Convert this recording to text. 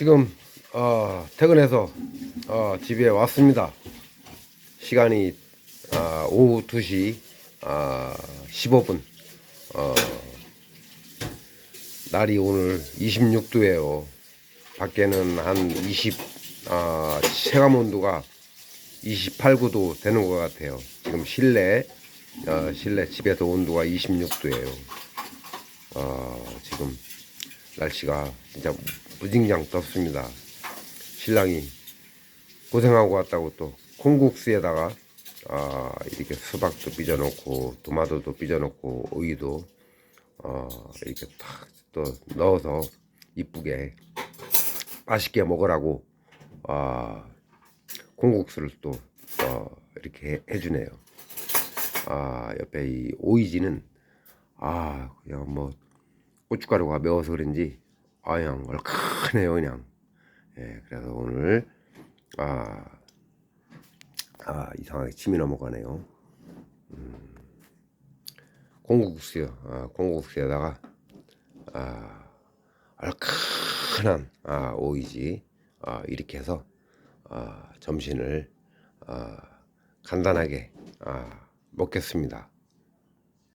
지금 어, 퇴근해서 어, 집에 왔습니다. 시간이 아, 오후 2시 아, 15분. 어, 날이 오늘 26도예요. 밖에는 한 20, 아, 체감 온도가 28, 9도 되는 것 같아요. 지금 실내, 어, 실내 집에서 온도가 26도예요. 날씨가 진짜 무진장 덥습니다. 신랑이 고생하고 왔다고 또 콩국수에다가 아, 이렇게 수박도 빚어놓고 토마토도 빚어놓고 오이도 어, 이렇게 탁 또 넣어서 이쁘게 맛있게 먹으라고 아, 콩국수를 또 어, 이렇게 해- 해주네요. 아 옆에 이 오이지는 아 그냥 뭐 고춧가루가 매워서 그런지 아 그냥 얼큰해요 그냥. 예 그래서 오늘 아, 아 이상하게 침이 넘어가네요. 음, 콩국수요. 아, 콩국수에다가 아 얼큰한 아, 오이지 아, 이렇게 해서 아, 점심을 아, 간단하게 아, 먹겠습니다